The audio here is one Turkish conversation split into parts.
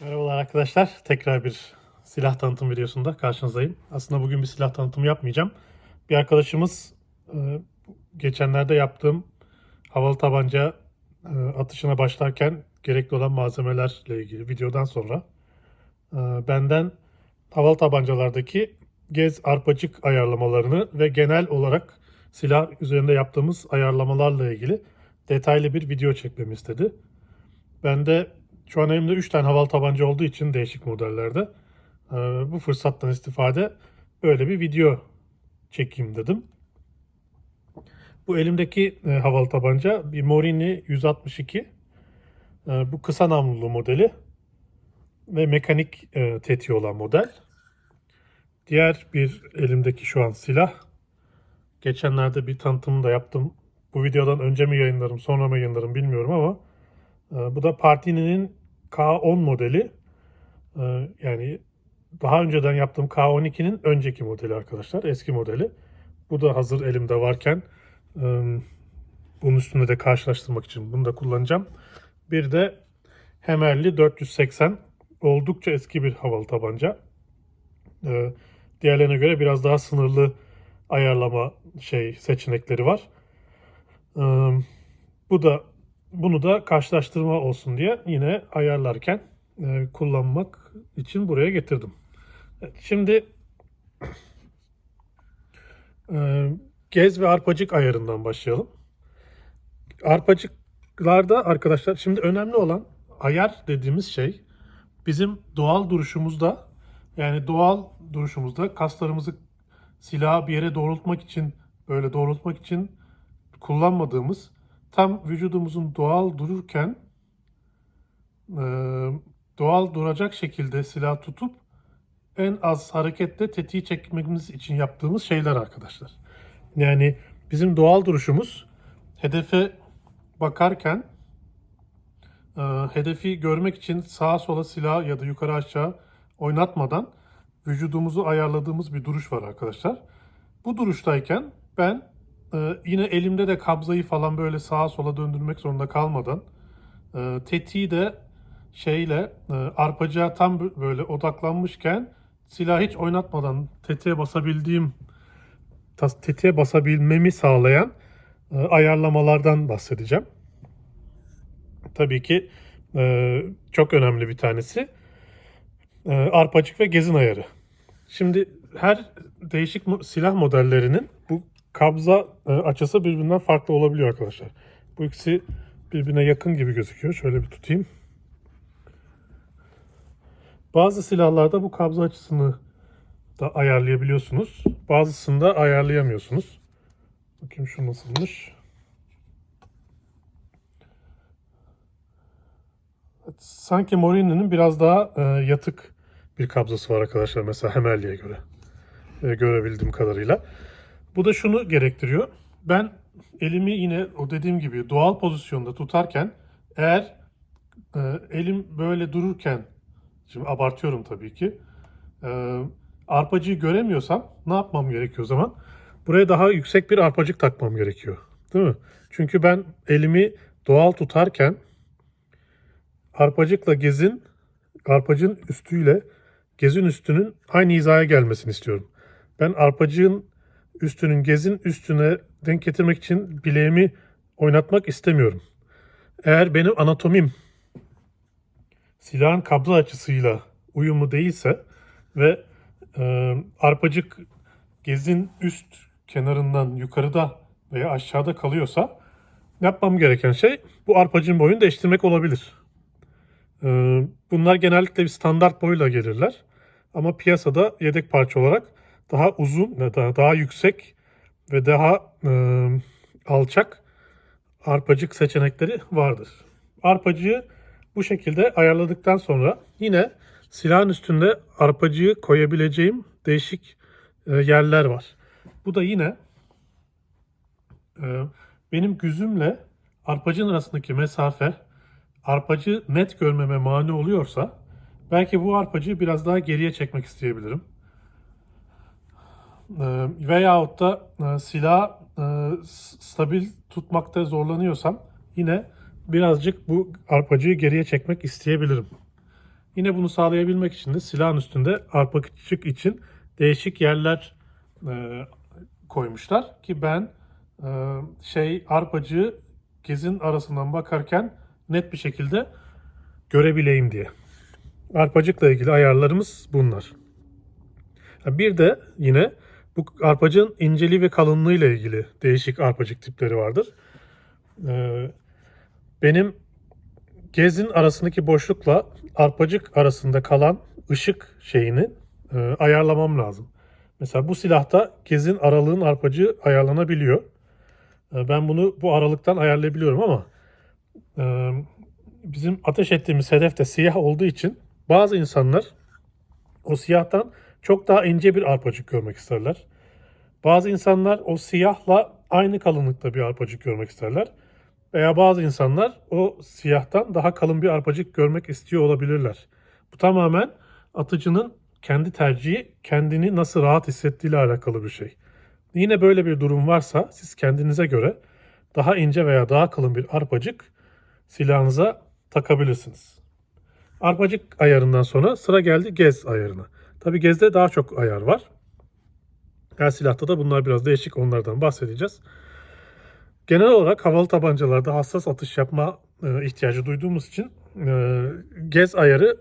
Merhabalar arkadaşlar. Tekrar bir silah tanıtım videosunda karşınızdayım. Aslında bugün bir silah tanıtımı yapmayacağım. Bir arkadaşımız e, geçenlerde yaptığım havalı tabanca e, atışına başlarken gerekli olan malzemelerle ilgili videodan sonra e, benden havalı tabancalardaki gez arpacık ayarlamalarını ve genel olarak silah üzerinde yaptığımız ayarlamalarla ilgili detaylı bir video çekmemi istedi. Ben de şu an elimde 3 tane havalı tabanca olduğu için değişik modellerde e, bu fırsattan istifade böyle bir video çekeyim dedim. Bu elimdeki e, havalı tabanca bir Morini 162. E, bu kısa namlulu modeli ve mekanik e, tetiği olan model. Diğer bir elimdeki şu an silah. Geçenlerde bir tanıtımını da yaptım. Bu videodan önce mi yayınlarım, sonra mı yayınlarım bilmiyorum ama e, bu da Partini'nin K10 modeli. E, Yani daha önceden yaptığım K12'nin önceki modeli arkadaşlar. Eski modeli. Bu da hazır elimde varken e, bunun üstünde de karşılaştırmak için bunu da kullanacağım. Bir de Hemerli 480 oldukça eski bir havalı tabanca. E, Diğerlerine göre biraz daha sınırlı ayarlama şey seçenekleri var. E, Bu da bunu da karşılaştırma olsun diye yine ayarlarken e, kullanmak için buraya getirdim. Evet, şimdi e, gez ve arpacık ayarından başlayalım. Arpacıklarda arkadaşlar şimdi önemli olan ayar dediğimiz şey bizim doğal duruşumuzda yani doğal duruşumuzda kaslarımızı silahı bir yere doğrultmak için böyle doğrultmak için kullanmadığımız tam vücudumuzun doğal dururken e, doğal duracak şekilde silah tutup en az harekette tetiği çekmemiz için yaptığımız şeyler arkadaşlar. Yani bizim doğal duruşumuz hedefe bakarken e, hedefi görmek için sağa sola silah ya da yukarı aşağı oynatmadan vücudumuzu ayarladığımız bir duruş var arkadaşlar. Bu duruştayken ben ee, yine elimde de kabzayı falan böyle sağa sola döndürmek zorunda kalmadan e, tetiği de şeyle e, arpacığa tam böyle odaklanmışken silah hiç oynatmadan tetiğe basabildiğim tetiğe basabilmemi sağlayan e, ayarlamalardan bahsedeceğim. Tabii ki e, çok önemli bir tanesi arpacık ve gezin ayarı. Şimdi her değişik silah modellerinin bu kabza e, açısı birbirinden farklı olabiliyor arkadaşlar. Bu ikisi birbirine yakın gibi gözüküyor. Şöyle bir tutayım. Bazı silahlarda bu kabza açısını da ayarlayabiliyorsunuz. Bazısında ayarlayamıyorsunuz. Bakayım şu nasılmış. Sanki Morini'nin biraz daha e, yatık bir kabzası var arkadaşlar. Mesela Hemerli'ye göre. E, görebildiğim kadarıyla. Bu da şunu gerektiriyor. Ben elimi yine o dediğim gibi doğal pozisyonda tutarken eğer e, elim böyle dururken şimdi abartıyorum tabii ki e, arpacığı göremiyorsam ne yapmam gerekiyor o zaman? Buraya daha yüksek bir arpacık takmam gerekiyor. Değil mi? Çünkü ben elimi doğal tutarken arpacıkla gezin arpacığın üstüyle gezin üstünün aynı hizaya gelmesini istiyorum. Ben arpacığın üstünün gezin üstüne denk getirmek için bileğimi oynatmak istemiyorum. Eğer benim anatomim silahın kabza açısıyla uyumlu değilse ve e, arpacık gezin üst kenarından yukarıda veya aşağıda kalıyorsa yapmam gereken şey bu arpacığın boyunu değiştirmek olabilir. E, bunlar genellikle bir standart boyla gelirler. Ama piyasada yedek parça olarak daha uzun, daha, daha yüksek ve daha e, alçak arpacık seçenekleri vardır. Arpacığı bu şekilde ayarladıktan sonra yine silahın üstünde arpacığı koyabileceğim değişik e, yerler var. Bu da yine e, benim güzümle arpacığın arasındaki mesafe arpacı net görmeme mani oluyorsa belki bu arpacığı biraz daha geriye çekmek isteyebilirim. Ee, veyahut da e, silah e, stabil tutmakta zorlanıyorsam yine birazcık bu arpacığı geriye çekmek isteyebilirim. Yine bunu sağlayabilmek için de silahın üstünde arpacık için değişik yerler e, koymuşlar ki ben şey arpacığı gezin arasından bakarken net bir şekilde görebileyim diye. Arpacıkla ilgili ayarlarımız bunlar. Bir de yine bu arpacığın inceliği ve kalınlığı ile ilgili değişik arpacık tipleri vardır. Ee, benim gezin arasındaki boşlukla arpacık arasında kalan ışık şeyini e, ayarlamam lazım. Mesela bu silahta gezin aralığın arpacığı ayarlanabiliyor. E, ben bunu bu aralıktan ayarlayabiliyorum ama e, bizim ateş ettiğimiz hedef de siyah olduğu için bazı insanlar o siyahtan çok daha ince bir arpacık görmek isterler. Bazı insanlar o siyahla aynı kalınlıkta bir arpacık görmek isterler. Veya bazı insanlar o siyahtan daha kalın bir arpacık görmek istiyor olabilirler. Bu tamamen atıcının kendi tercihi, kendini nasıl rahat hissettiğiyle alakalı bir şey. Yine böyle bir durum varsa siz kendinize göre daha ince veya daha kalın bir arpacık silahınıza takabilirsiniz. Arpacık ayarından sonra sıra geldi gez ayarına. Tabi gezde daha çok ayar var. Her silahta da bunlar biraz değişik onlardan bahsedeceğiz. Genel olarak havalı tabancalarda hassas atış yapma e, ihtiyacı duyduğumuz için e, gez ayarı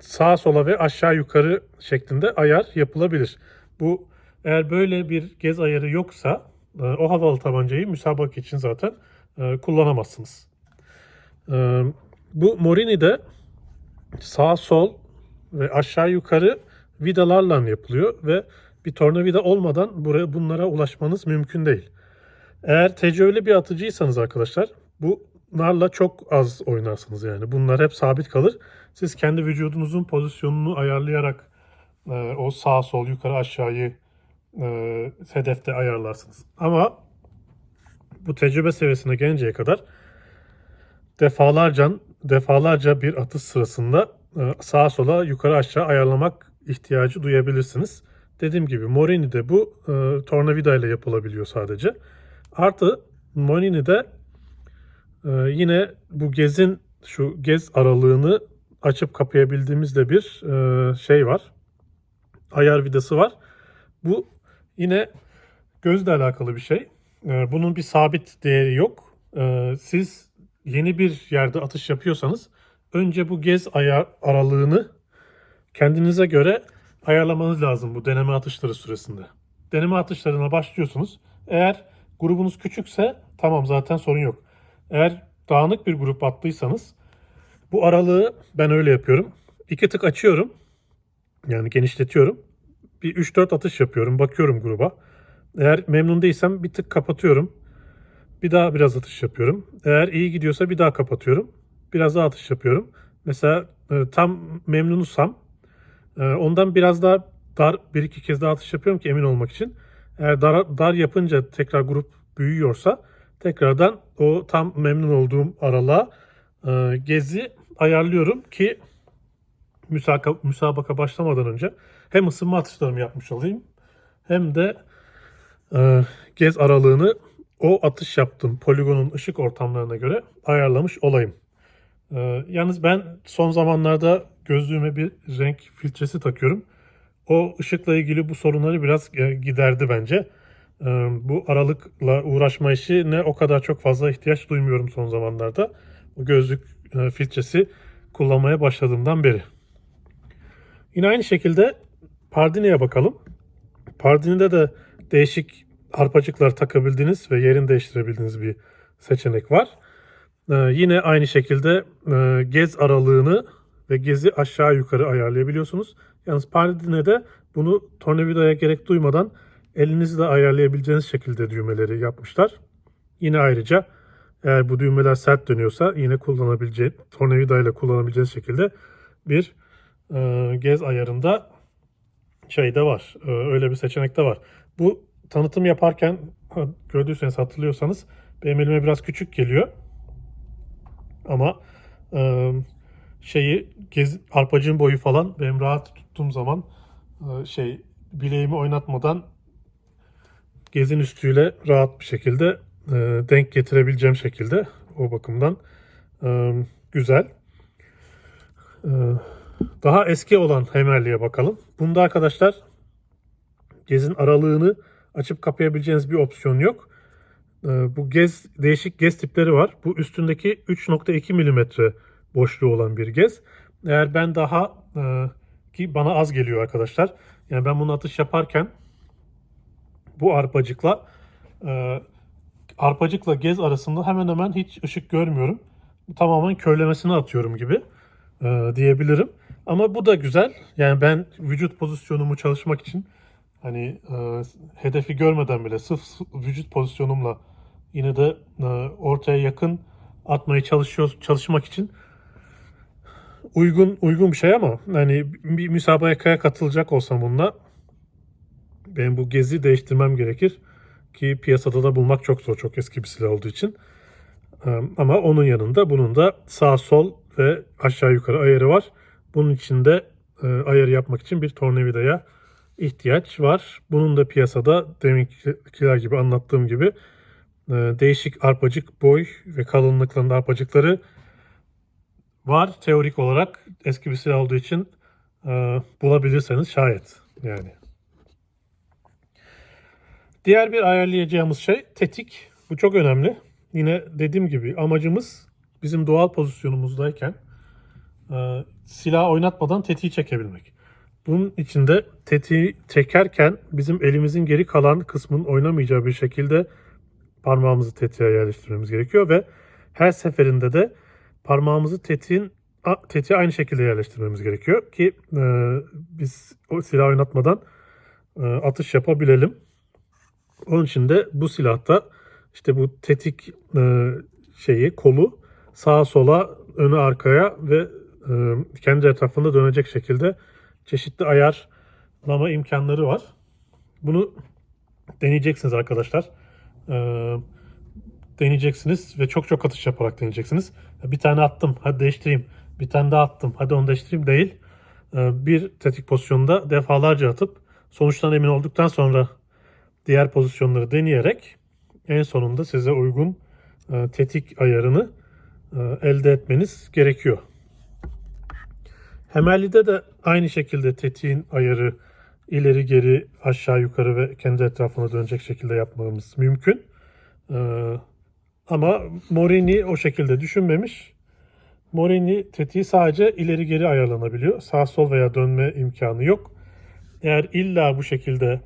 sağa sola ve aşağı yukarı şeklinde ayar yapılabilir. Bu eğer böyle bir gez ayarı yoksa e, o havalı tabancayı müsabaka için zaten kullanamazsınız. Bu Morini'de sağ sol ve aşağı yukarı vidalarla yapılıyor ve bir tornavida olmadan buraya bunlara ulaşmanız mümkün değil. Eğer tecrübeli bir atıcıysanız arkadaşlar bunlarla çok az oynarsınız yani. Bunlar hep sabit kalır. Siz kendi vücudunuzun pozisyonunu ayarlayarak e, o sağ sol yukarı aşağıyı e, hedefte ayarlarsınız. Ama bu tecrübe seviyesine gelinceye kadar defalarca defalarca bir atış sırasında e, sağa sola yukarı aşağı ayarlamak ihtiyacı duyabilirsiniz. Dediğim gibi Morini'de bu e, tornavida ile yapılabiliyor sadece. Artı Morini'de e, yine bu gezin şu gez aralığını açıp kapayabildiğimiz de bir e, şey var. Ayar vidası var. Bu yine gözle alakalı bir şey. E, bunun bir sabit değeri yok. E, siz yeni bir yerde atış yapıyorsanız önce bu gez ayar aralığını kendinize göre ayarlamanız lazım bu deneme atışları süresinde. Deneme atışlarına başlıyorsunuz. Eğer grubunuz küçükse tamam zaten sorun yok. Eğer dağınık bir grup attıysanız bu aralığı ben öyle yapıyorum. İki tık açıyorum. Yani genişletiyorum. Bir 3-4 atış yapıyorum. Bakıyorum gruba. Eğer memnun değilsem bir tık kapatıyorum. Bir daha biraz atış yapıyorum. Eğer iyi gidiyorsa bir daha kapatıyorum. Biraz daha atış yapıyorum. Mesela e, tam memnunusam e, ondan biraz daha dar bir iki kez daha atış yapıyorum ki emin olmak için. Eğer dar, dar yapınca tekrar grup büyüyorsa tekrardan o tam memnun olduğum aralığa e, gezi ayarlıyorum ki müsabaka, müsabaka başlamadan önce hem ısınma atışlarımı yapmış olayım hem de e, gez aralığını o atış yaptığım poligonun ışık ortamlarına göre ayarlamış olayım. E, yalnız ben son zamanlarda gözlüğüme bir renk filtresi takıyorum. O ışıkla ilgili bu sorunları biraz e, giderdi bence. E, bu aralıkla uğraşma işi ne o kadar çok fazla ihtiyaç duymuyorum son zamanlarda. O gözlük e, filtresi kullanmaya başladığımdan beri. Yine aynı şekilde Pardini'ye bakalım. Pardini'de de değişik arpacıklar takabildiğiniz ve yerini değiştirebildiğiniz bir seçenek var. Ee, yine aynı şekilde e, gez aralığını ve gezi aşağı yukarı ayarlayabiliyorsunuz. Yalnız Pardine'de bunu tornavidaya gerek duymadan elinizle ayarlayabileceğiniz şekilde düğmeleri yapmışlar. Yine ayrıca eğer bu düğmeler sert dönüyorsa yine kullanabileceğiniz, tornavida ile kullanabileceğiniz şekilde bir e, gez ayarında şey de var. E, öyle bir seçenek de var. Bu tanıtım yaparken gördüyseniz hatırlıyorsanız benim elime biraz küçük geliyor. Ama e, şeyi gez, arpacığın boyu falan benim rahat tuttuğum zaman e, şey bileğimi oynatmadan gezin üstüyle rahat bir şekilde e, denk getirebileceğim şekilde o bakımdan e, güzel. Daha eski olan Hemerli'ye bakalım. Bunda arkadaşlar gezin aralığını açıp kapayabileceğiniz bir opsiyon yok. Bu gez değişik gez tipleri var. Bu üstündeki 3.2 milimetre boşluğu olan bir gez. Eğer ben daha e, ki bana az geliyor arkadaşlar. Yani ben bunu atış yaparken bu arpacıkla e, arpacıkla gez arasında hemen hemen hiç ışık görmüyorum. Tamamen körlemesine atıyorum gibi e, diyebilirim. Ama bu da güzel. Yani ben vücut pozisyonumu çalışmak için hani e, hedefi görmeden bile sırf vücut pozisyonumla yine de e, ortaya yakın atmaya çalışıyor çalışmak için uygun uygun bir şey ama hani bir müsabakaya katılacak olsam bununla benim bu gezi değiştirmem gerekir ki piyasada da bulmak çok zor çok eski bir silah olduğu için. Ama onun yanında bunun da sağ sol ve aşağı yukarı ayarı var. Bunun için de e, ayarı yapmak için bir tornavidaya ihtiyaç var. Bunun da piyasada deminkiler gibi anlattığım gibi e, değişik arpacık boy ve kalınlıklarında arpacıkları var teorik olarak eski bir silah olduğu için e, bulabilirseniz şayet yani. Diğer bir ayarlayacağımız şey tetik. Bu çok önemli. Yine dediğim gibi amacımız bizim doğal pozisyonumuzdayken e, silah oynatmadan tetiği çekebilmek. Bunun için de tetiği çekerken bizim elimizin geri kalan kısmının oynamayacağı bir şekilde parmağımızı tetiğe yerleştirmemiz gerekiyor ve her seferinde de parmağımızı tetiğin tetiğe aynı şekilde yerleştirmemiz gerekiyor ki e, biz o silah oynatmadan e, atış yapabilelim. Onun için de bu silahta işte bu tetik e, şeyi kolu sağa sola öne arkaya ve e, kendi etrafında dönecek şekilde çeşitli ayarlama imkanları var. Bunu deneyeceksiniz arkadaşlar. E, deneyeceksiniz ve çok çok atış yaparak deneyeceksiniz. Bir tane attım, hadi değiştireyim. Bir tane daha attım, hadi onu değiştireyim değil. E, bir tetik pozisyonda defalarca atıp sonuçtan emin olduktan sonra diğer pozisyonları deneyerek en sonunda size uygun e, tetik ayarını e, elde etmeniz gerekiyor. Hemerli'de de aynı şekilde tetiğin ayarı ileri geri aşağı yukarı ve kendi etrafına dönecek şekilde yapmamız mümkün. E, ama Morini o şekilde düşünmemiş. Morini tetiği sadece ileri geri ayarlanabiliyor. Sağ sol veya dönme imkanı yok. Eğer illa bu şekilde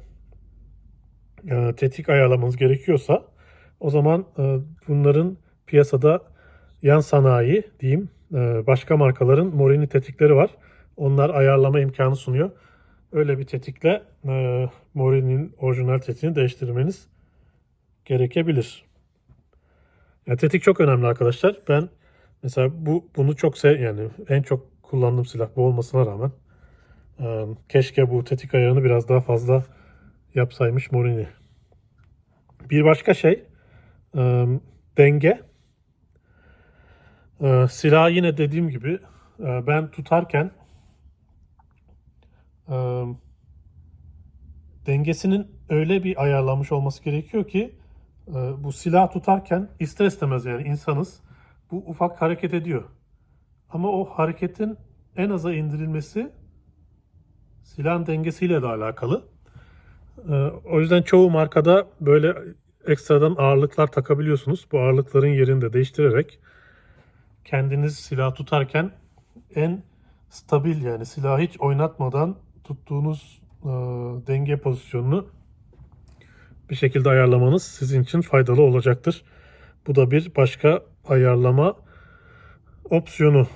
e, tetik ayarlamanız gerekiyorsa o zaman e, bunların piyasada yan sanayi diyeyim e, başka markaların Morini tetikleri var. Onlar ayarlama imkanı sunuyor. Öyle bir tetikle e, Morini'nin orijinal tetiğini değiştirmeniz gerekebilir. Ya tetik çok önemli arkadaşlar. Ben mesela bu bunu çok sev yani en çok kullandığım silah bu olmasına rağmen e, keşke bu tetik ayarını biraz daha fazla yapsaymış Morini. Bir başka şey e, denge. E, silah yine dediğim gibi e, ben tutarken e, dengesinin öyle bir ayarlanmış olması gerekiyor ki bu silah tutarken ister istemez yani insanız bu ufak hareket ediyor. Ama o hareketin en aza indirilmesi silahın dengesiyle de alakalı. Ee, O yüzden çoğu markada böyle ekstradan ağırlıklar takabiliyorsunuz. Bu ağırlıkların yerini de değiştirerek kendiniz silah tutarken en stabil yani silahı hiç oynatmadan tuttuğunuz e, denge pozisyonunu bir şekilde ayarlamanız sizin için faydalı olacaktır. Bu da bir başka ayarlama opsiyonu.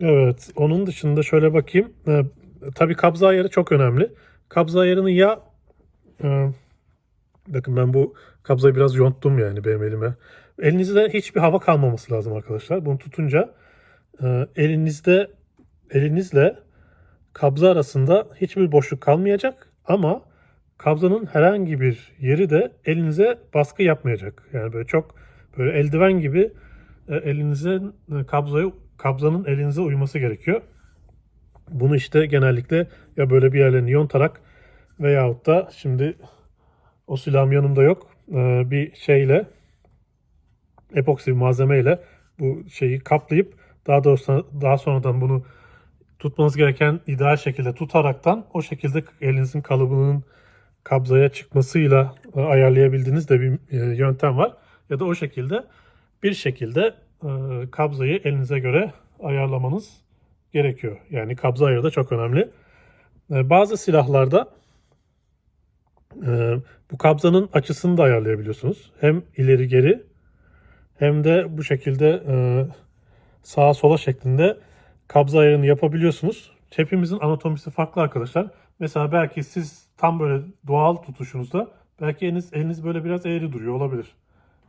Evet, onun dışında şöyle bakayım. Ee, tabii kabza ayarı çok önemli. Kabza ayarını ya e, bakın ben bu kabzayı biraz yonttum yani benim elime. Elinizde hiçbir hava kalmaması lazım arkadaşlar. Bunu tutunca e, elinizde elinizle kabza arasında hiçbir boşluk kalmayacak ama kabzanın herhangi bir yeri de elinize baskı yapmayacak. Yani böyle çok böyle eldiven gibi e, elinize e, kabzayı kabzanın elinize uyması gerekiyor. Bunu işte genellikle ya böyle bir yerlerini yontarak veyahut da şimdi o silahım yanımda yok. e, bir şeyle epoksi bir malzemeyle bu şeyi kaplayıp daha doğrusu daha sonradan bunu tutmanız gereken ideal şekilde tutaraktan o şekilde elinizin kalıbının kabzaya çıkmasıyla e, ayarlayabildiğiniz de bir e, yöntem var. Ya da o şekilde bir şekilde e, kabzayı elinize göre ayarlamanız gerekiyor. Yani kabza ayarı da çok önemli. Bazı silahlarda bu kabzanın açısını da ayarlayabiliyorsunuz. Hem ileri geri hem de bu şekilde sağa sola şeklinde kabza ayarını yapabiliyorsunuz. Hepimizin anatomisi farklı arkadaşlar. Mesela belki siz tam böyle doğal tutuşunuzda belki eliniz, eliniz böyle biraz eğri duruyor olabilir.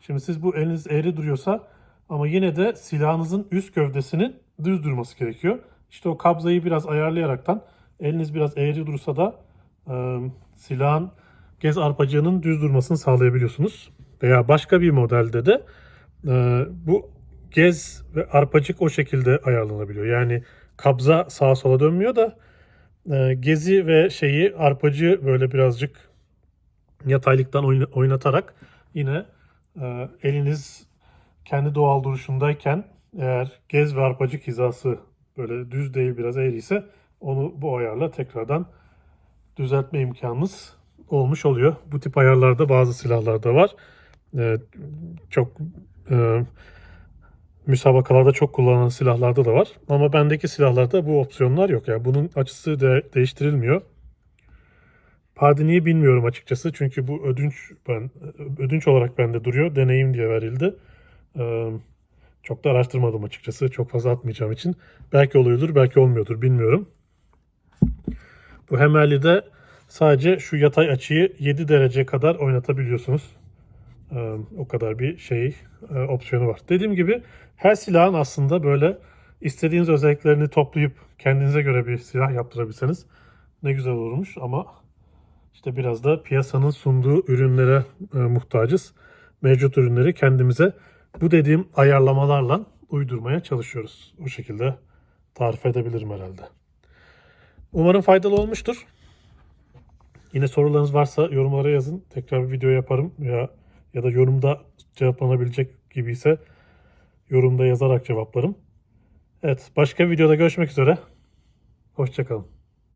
Şimdi siz bu eliniz eğri duruyorsa ama yine de silahınızın üst gövdesinin düz durması gerekiyor. İşte o kabzayı biraz ayarlayaraktan eliniz biraz eğri dursa da e, silahın gez arpacığının düz durmasını sağlayabiliyorsunuz. Veya başka bir modelde de e, bu gez ve arpacık o şekilde ayarlanabiliyor. Yani kabza sağa sola dönmüyor da gezi ve şeyi arpacığı böyle birazcık yataylıktan oyna- oynatarak yine e, eliniz kendi doğal duruşundayken eğer gez ve arpacık hizası böyle düz değil biraz eğri ise onu bu ayarla tekrardan düzeltme imkanınız olmuş oluyor. Bu tip ayarlarda bazı silahlarda var. E, çok e, müsabakalarda çok kullanılan silahlarda da var. Ama bendeki silahlarda bu opsiyonlar yok. Yani bunun açısı de değiştirilmiyor. Pardini'yi bilmiyorum açıkçası. Çünkü bu ödünç ben ödünç olarak bende duruyor. Deneyim diye verildi. Ee, çok da araştırmadım açıkçası. Çok fazla atmayacağım için. Belki oluyordur, belki olmuyordur bilmiyorum. Bu Hemerli'de sadece şu yatay açıyı 7 derece kadar oynatabiliyorsunuz. Ee, o kadar bir şey e, opsiyonu var. Dediğim gibi her silahın aslında böyle istediğiniz özelliklerini toplayıp kendinize göre bir silah yaptırabilseniz ne güzel olurmuş ama işte biraz da piyasanın sunduğu ürünlere e, muhtacız. Mevcut ürünleri kendimize bu dediğim ayarlamalarla uydurmaya çalışıyoruz. O şekilde tarif edebilirim herhalde. Umarım faydalı olmuştur. Yine sorularınız varsa yorumlara yazın. Tekrar bir video yaparım ya ya da yorumda cevaplanabilecek gibi ise yorumda yazarak cevaplarım. Evet, başka videoda görüşmek üzere. Hoşçakalın.